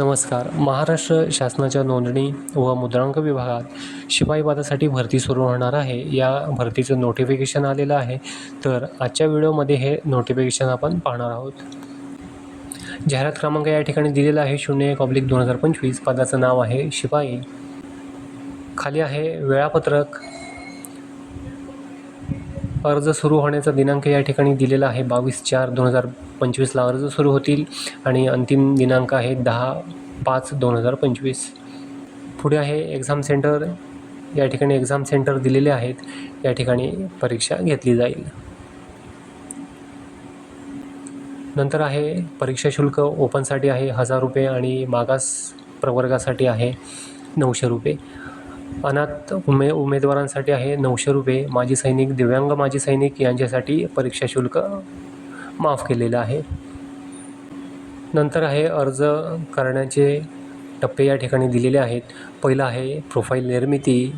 नमस्कार. महाराष्ट्र शासनाच्या नोंदणी व मुद्रांक विभागात शिपाई पदासाठी भरती सुरू होणार आहे. या भरतीचं नोटिफिकेशन आलेलं आहे. तर आजच्या व्हिडिओमध्ये हे नोटिफिकेशन आपण पाहणार आहोत. जाहिरात क्रमांक या ठिकाणी दिलेला आहे. शून्य एक ऑब्लिक दोन हजार पंचवीस. पदाचं नाव आहे शिपाई. खाली आहे वेळापत्रक. अर्ज सुरू होण्याचा दिनांक या ठिकाणी दिलेला आहे. बावीस चार दोन हजार पंचवीसला अर्ज सुरू होतील आणि अंतिम दिनांक आहे दहा पाच दोन हजार पंचवीस. पुढे आहे एक्झाम सेंटर या ठिकाणी एक्झाम सेंटर दिलेले आहेत. या ठिकाणी परीक्षा घेतली जाईल. नंतर आहे परीक्षा शुल्क ओपनसाठी आहे हजार रुपये आणि मागास प्रवर्गासाठी आहे नऊशे रुपये. अनाथ उमे उमेदवारांसाठी आहे नऊशे रुपये. माजी सैनिक दिव्यांग माजी सैनिक यांच्यासाठी परीक्षा शुल्क माफ केलेलं आहे. नंतर आहे अर्ज करण्याचे टप्पे या ठिकाणी दिलेले आहेत. पहिलं आहे प्रोफाईल निर्मिती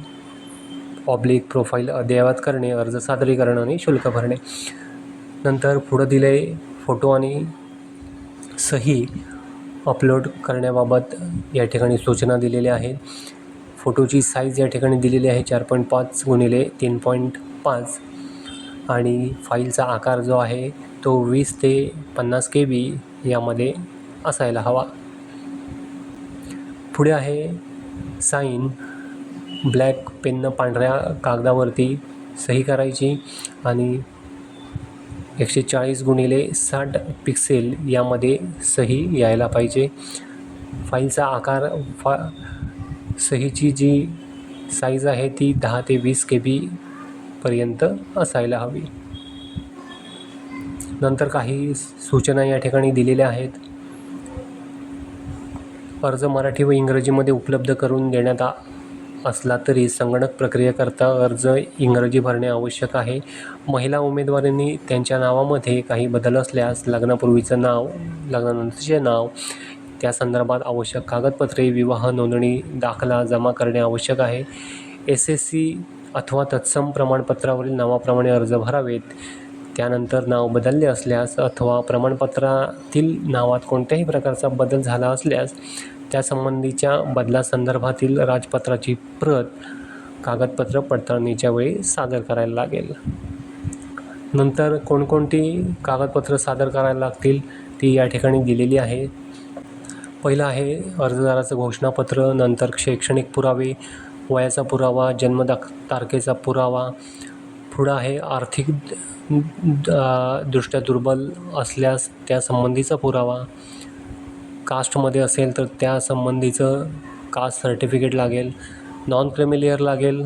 ऑब्लिक प्रोफाईल अद्ययावत करणे अर्ज सादरीकरण आणि शुल्क भरणे. नंतर पुढं दिले फोटो आणि सही अपलोड करण्याबाबत या ठिकाणी सूचना दिलेल्या आहेत. फोटोची साईज या ठिकाणी दिलेली आहे. चार पॉईंट पाच गुणिले तीन पॉईंट पाच. आणि फाईलचा आकार जो आहे तो वीस ते पन्नास के बी यामध्ये असायला हवा. पुढे आहे साईन ब्लॅक पेननं पांढऱ्या कागदावरती सही करायची. आणि एकशे चाळीस गुणिले साठ पिक्सेल यामध्ये सही यायला पाहिजे. फाईलचा आकार फा सहीची जी साईज आहे ती दहा ते वीस के बीपर्यंत असायला हवी. नंतर काही सूचना या ठिकाणी दिलेल्या आहेत. अर्ज मराठी व इंग्रजीमध्ये उपलब्ध करून देण्यात आ असला तरी संगणक प्रक्रियेकरता अर्ज इंग्रजी भरणे आवश्यक आहे. महिला उमेदवारांनी त्यांच्या नावामध्ये काही बदल असल्यास लग्नापूर्वीचं नाव लग्नानंतरचे नाव त्या संदर्भात आवश्यक कागदपत्रे विवाह नोंदणी दाखला जमा करणे आवश्यक आहे. एस एस सी अथवा तत्सम प्रमाणपत्रावरील नावाप्रमाणे अर्ज भरावेत. त्यानंतर नाव बदलले असल्यास अथवा प्रमाणपत्रातील नावात कोणत्याही प्रकारचा बदल झाला असल्यास त्यासंबंधीच्या बदलासंदर्भातील राजपत्राची प्रत कागदपत्र पडताळणीच्या वेळी सादर करायला लागेल. नंतर कोणकोणती कागदपत्र सादर करायला लागतील ती या ठिकाणी दिलेली आहे. पहिलं आहे अर्जदाराचं घोषणापत्र नंतर शैक्षणिक पुरावे वयाचा पुरावा जन्म दाख तारखेचा पुरावा. पुढं आहे आर्थिक दृष्ट्या दुर्बल असल्यास त्या संबंधीचा पुरावा. कास्टमध्ये असेल तर त्या संबंधीचं कास्ट सर्टिफिकेट लागेल. नॉन क्रिमिलियर लागेल.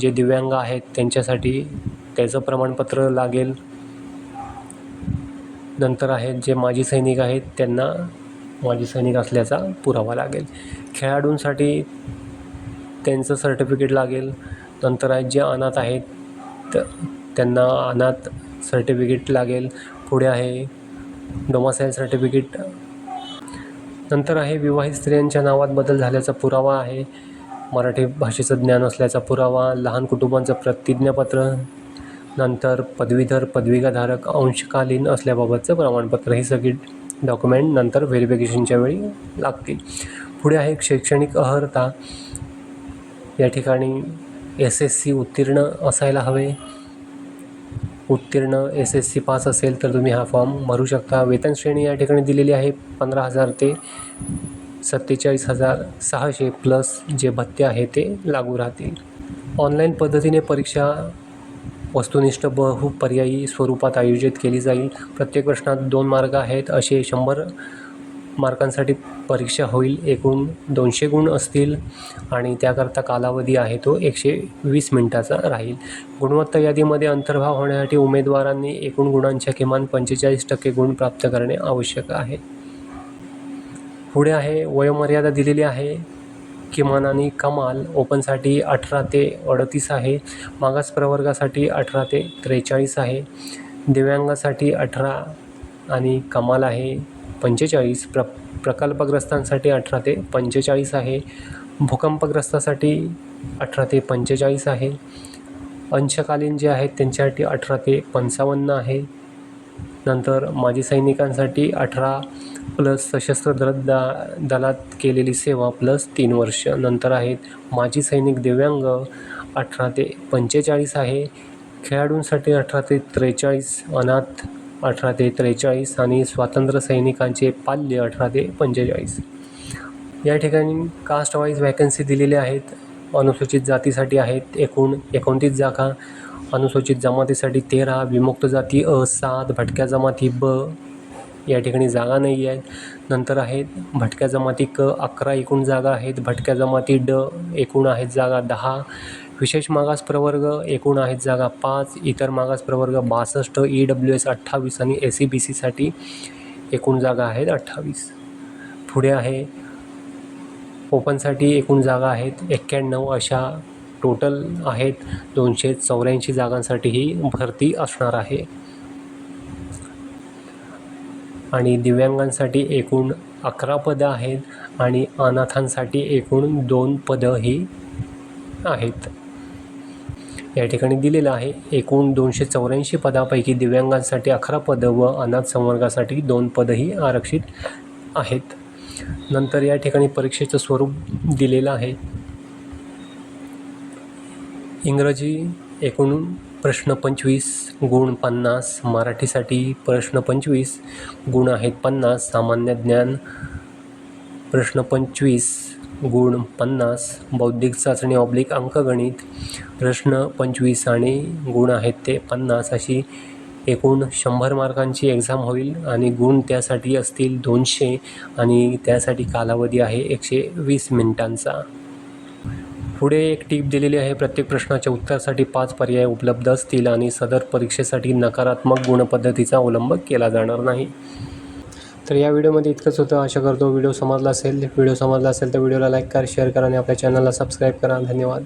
जे दिव्यांग आहेत त्यांच्यासाठी त्याचं प्रमाणपत्र लागेल. नंतर आहेत जे माजी सैनिक आहेत त्यांना माजी सैनिक असल्याचा पुरावा लागेल. खेळाडूंसाठी त्यांचं सर्टिफिकेट लागेल. नंतर आहेत जे अनाथ आहेत त- त्यांना अनाथ सर्टिफिकेट लागेल. पुढे आहे डोमासाईल सर्टिफिकेट नंतर आहे विवाहित स्त्रियांच्या नावात बदल झाल्याचा पुरावा आहे. मराठी भाषेचं ज्ञान असल्याचा पुरावा लहान कुटुंबांचं प्रतिज्ञापत्र नंतर पदवीधर पदविकाधारक अंशकालीन असल्याबाबतचं प्रमाणपत्र ही सगळी डॉक्युमेंट नंतर व्हेरिफिकेशनच्या वेळी लागतील. पुढे आहे शैक्षणिक अर्हता या ठिकाणी एस एस सी उत्तीर्ण असायला हवे. उत्तीर्ण एस एस सी पास असेल तर तुम्ही हा फॉर्म भरू शकता. वेतन श्रेणी या ठिकाणी दिलेली आहे पंधरा हजार ते सत्तेचाळीस हजार सहाशे प्लस जे भत्ते आहे ते लागू राहतील. ऑनलाईन पद्धतीने परीक्षा वस्तुनिष्ठ बहुपर्यायी स्वरूपात आयोजित केली जाईल. प्रत्येक प्रश्नात दोन मार्ग आहेत. असे शंभर मार्कांसाठी परीक्षा होईल. एकूण दोनशे गुण असतील आणि त्याकरता कालावधी आहे तो एकशे वीस मिनटाचा राहील. गुणवत्ता यादीमध्ये अंतर्भाव होण्यासाठी उमेदवारांनी एकूण गुणांच्या किमान पंचेचाळीस टक्के गुण प्राप्त करणे आवश्यक आहे. पुढे आहे वयोमर्यादा दिलेली आहे. किमान आणि कमाल ओपनसाठी अठरा ते अडतीस आहे. मागास प्रवर्गासाठी अठरा ते त्रेचाळीस आहे. दिव्यांगासाठी अठरा आणि कमाल आहे पंचेचाळीस. प्र प्रकल्पग्रस्तांसाठी अठरा ते पंचेचाळीस आहे. भूकंपग्रस्तासाठी अठरा ते पंचेचाळीस आहे. अंशकालीन जे आहेत त्यांच्यासाठी अठरा ते पंचावन्न आहे. नंतर माजी सैनिकांसाठी अठरा प्लस सशस्त्र दल दा दलात केलेली सेवा प्लस तीन वर्ष. नंतर आहेत माजी सैनिक दिव्यांग अठरा ते पंचेचाळीस आहे. खेळाडूंसाठी अठरा ते त्रेचाळीस अनाथ अठरा ते त्रेचाळीस आणि स्वातंत्र्य सैनिकांचे पाल्य अठरा ते पंचेचाळीस. या ठिकाणी कास्ट वाईज वॅकन्सी दिलेल्या आहेत. अनुसूचित जातीसाठी आहेत एकूण एकोणतीस जागा. अनुसूचित जमातीसाठी तेरा विमुक्त जाती अ सात भटक्या जमाती ब या ठिकाणी जागा नाही आहेत नंतर आहेत भटक्या जमाती क अकरा एकूण जागा आहेत. भटक्या जमाती ड एकूण आहेत जागा दहा. विशेष मागास प्रवर्ग एकूण आहेत जागा पाच. इतर मागास प्रवर्ग बासष्ट. ई डब्ल्यू एस अठ्ठावीस आणि एस सी बी सीसाठी एकूण जागा आहेत अठ्ठावीस. पुढे आहे ओपनसाठी एकूण जागा आहेत एक्क्याण्णव अशा टोटल आहेत. दोनशे चौऱ्याऐंशी जागांसाठी ही भरती असणार आहे. आणि दिव्यांगांसाठी एकूण अकरा पदं आहेत आणि अनाथांसाठी एकूण दोन पदं ही आहेत. या ठिकाणी दिलेलं आहे एकूण दोनशे चौऱ्याऐंशी पदापैकी दिव्यांगांसाठी अकरा पदं व अनाथ संवर्गासाठी दोन पदंही आरक्षित आहेत. नंतर या ठिकाणी परीक्षेचं स्वरूप दिलेलं आहे. इंग्रजी एकूण प्रश्न पंचवीस गुण पन्नास. मराठीसाठी प्रश्न पंचवीस गुण आहेत पन्नास. सामान्य ज्ञान प्रश्न पंचवीस गुण पन्नास. बौद्धिक चाचणी ऑब्लिक अंकगणित. प्रश्न पंचवीस आणि गुण आहेत ते पन्नास अशी एकूण शंभर मार्कांची एक्झाम होईल आणि गुण त्यासाठी असतील दोनशे आणि त्यासाठी कालावधी आहे एकशे वीस मिनिटांचा. पुढे एक टीप दिलेली आहे. प्रत्येक प्रश्नाच्या उत्तरासाठी पाच पर्याय उपलब्ध असतील आणि सदर परीक्षेसाठी नकारात्मक गुणपद्धतीचा अवलंब केला जाणार नाही. तर या व्हिडिओमध्ये इतकंच होतं. आशा करतो व्हिडिओ समजला असेल. व्हिडिओ समजला असेल तर व्हिडिओला लाईक करा शेअर करा आणि आपल्या चॅनलला सबस्क्राईब करा. धन्यवाद.